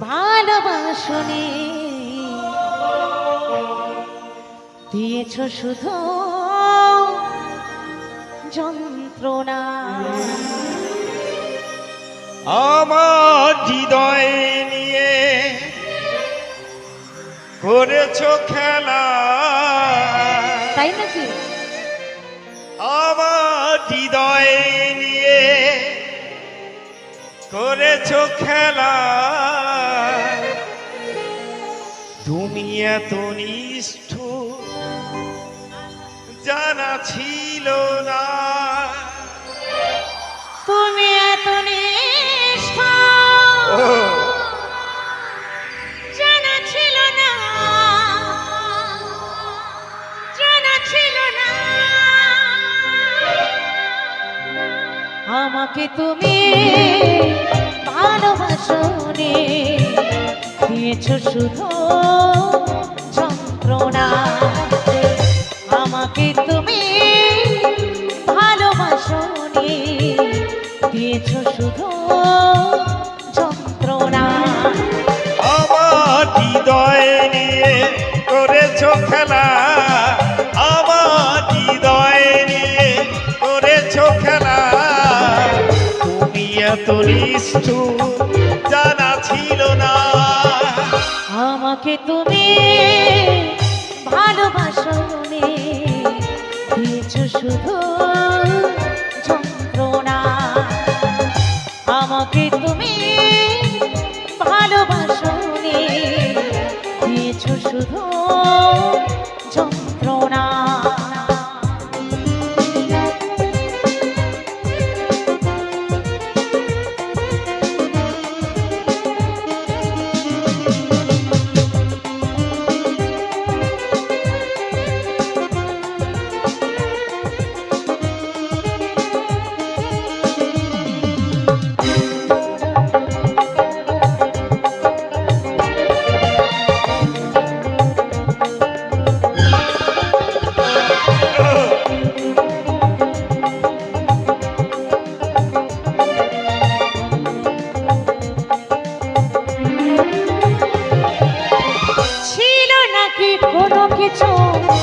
ভালোবাসনি। দিয়েছ শুধু যন্ত্রণা। আমার হৃদয় নিয়ে করেছ খেলা। তাই নাকি? আমার হৃদয় করেছ খেলা। তুমি এত নিষ্ঠ জানা ছিল না। তুমি এত নিষ্ঠা জানা ছিল না। জানা ছিল না। আমাকে তুমি ভালোবাসনে দিয়েছ শুধু যন্ত্রণা। আমাকে তুমি ভালোবাসনি দিয়েছ শুধু যন্ত্রণা। আমার হৃদয় নিয়ে করেছ খেলা। আমার হৃদয় নিয়ে করেছ খেলা। তুমি ছিল না। আমাকে তুমি ভালোবাসনি দিয়েছ শুধু যন্ত্রণা। আমাকে তুমি ভালোবাসনি দিয়েছ শুধু যন্ত্রণা।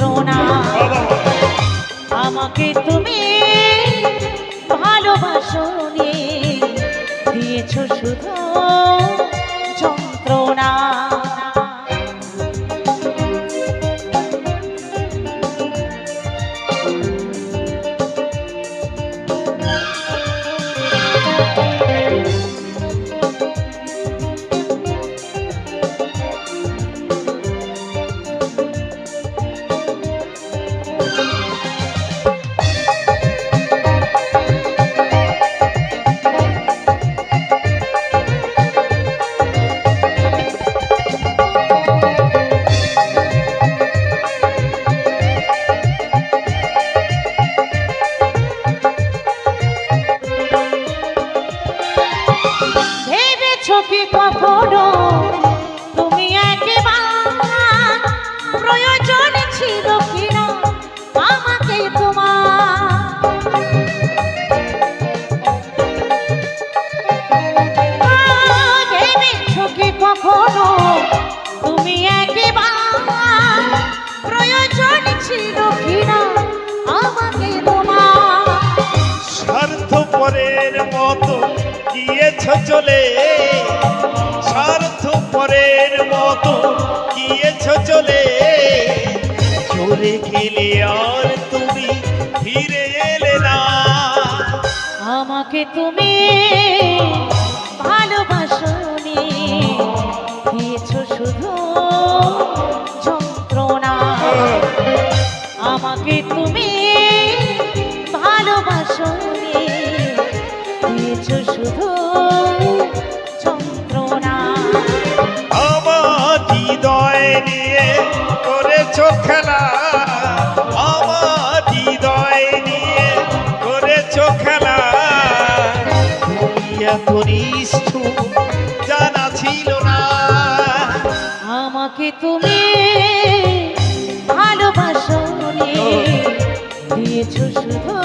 যন্ত্রণা আমাকে তুমি ভালোবাসনি দিয়েছ শুধু যন্ত্রণা। গেলে আর তুমি ফিরে এলে না। আমাকে তুমি ভালোবাসনি দিয়েছ শুধু যন্ত্রণা। আমাকে তুমি এত নিষ্ঠুর না। আমাকে তুমি ভালোবাসনি দিয়েছ শুধু।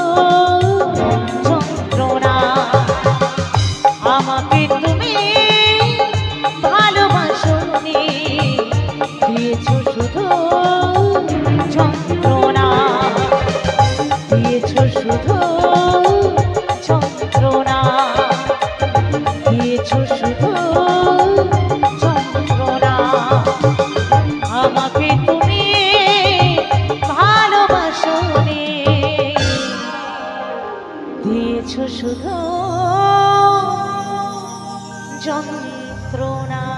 দিয়েছ শুধু। যন্ত্রণা